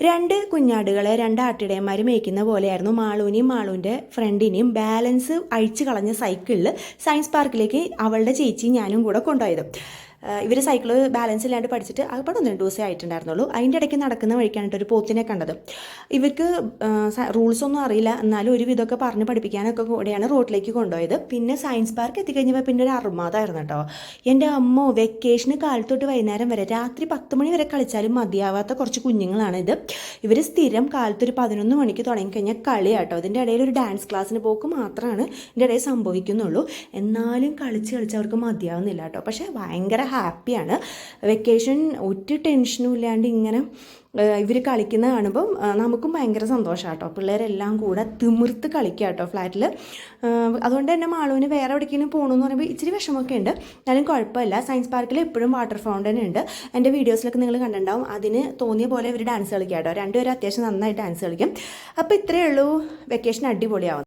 രണ്ട് കുഞ്ഞാടുകളെ രണ്ട് ആട്ടിടയന്മാർ മേയ്ക്കുന്ന പോലെയായിരുന്നു മാളൂനെയും മാളൂന്റെ ഫ്രണ്ടിനെയും ബാലൻസ് അഴിച്ചു കളഞ്ഞ സൈക്കിളിൽ സയൻസ് പാർക്കിലേക്ക് അവളുടെ ചേച്ചിയും ഞാനും കൂടെ കൊണ്ടുപോയത്. ഇവർ സൈക്കിൾ ബാലൻസ് ഇല്ലാണ്ട് പഠിച്ചിട്ട് അകപ്പാടെ ഒന്ന് രണ്ട് ദിവസമേ ആയിട്ടുണ്ടായിരുന്നുള്ളൂ. അതിന്റെ ഇടയ്ക്ക് നടക്കുന്ന വഴിക്കാണ് ഒരു പോത്തിനെ കണ്ടത്. ഇവർക്ക് റൂൾസ് ഒന്നും അറിയില്ല. എന്നാലും ഒരു വിധമൊക്കെ പറഞ്ഞ് പഠിപ്പിക്കാനൊക്കെ കൂടെയാണ് റോഡിലേക്ക് കൊണ്ടുപോയത്. പിന്നെ സയൻസ് പാർക്ക് എത്തിക്കഴിഞ്ഞപ്പോൾ പിന്നെ ഒരു അറുമാതായിരുന്നു കേട്ടോ. എന്റെ അമ്മ വെക്കേഷന് കാലത്തൊട്ട് വൈകുന്നേരം വരെ രാത്രി പത്ത് മണി വരെ കളിച്ചാലും മതിയാവാത്ത കുറച്ച് കുഞ്ഞുങ്ങളാണ് ഇത്. ഇവർ സ്ഥിരം കാലത്ത് ഒരു പതിനൊന്ന് മണിക്ക് തുടങ്ങിക്കഴിഞ്ഞാൽ കളിയാട്ടോ അതിന്റെ ഇടയിൽ ഒരു ഡാൻസ് ക്ലാസ്സിന് പോക്ക് മാത്രമാണ് ഇതിന്റെ ഇടയിൽ സംഭവിക്കുന്നുള്ളൂ. എന്നാലും കളിച്ച് കളിച്ച് അവർക്ക് മതിയാവുന്നില്ല കേട്ടോ. പക്ഷേ ഭയങ്കര ഹാപ്പിയാണ്. വെക്കേഷൻ ഒരു ടെൻഷനും ഇല്ലാണ്ട് ഇങ്ങനെ ഇവർ കളിക്കുന്ന കാണുമ്പം നമുക്കും ഭയങ്കര സന്തോഷമാണ് കേട്ടോ പിള്ളേരെല്ലാം കൂടെ തിമിർത്ത് കളിക്കുക കേട്ടോ ഫ്ലാറ്റിൽ അതുകൊണ്ട് തന്നെ മാളുവിന് വേറെ എവിടേക്കെങ്കിലും പോകണമെന്ന് പറയുമ്പോൾ ഇച്ചിരി വിഷമമൊക്കെ ഉണ്ട്. എന്നാലും കുഴപ്പമില്ല. സയൻസ് പാർക്കിൽ എപ്പോഴും വാട്ടർ ഫൗണ്ടൻ ഉണ്ട്. എന്റെ വീഡിയോസിലൊക്കെ നിങ്ങൾ കണ്ടിട്ടുണ്ടാവും. അതിന് തോന്നിയ പോലെ ഇവർ ഡാൻസ് കളിക്കുക കേട്ടോ രണ്ടുപേരും അത്യാവശ്യം നന്നായി ഡാൻസ് കളിക്കും. അപ്പോൾ ഇത്രയേ ഉള്ളൂ. വെക്കേഷൻ അടിപൊളിയാവും.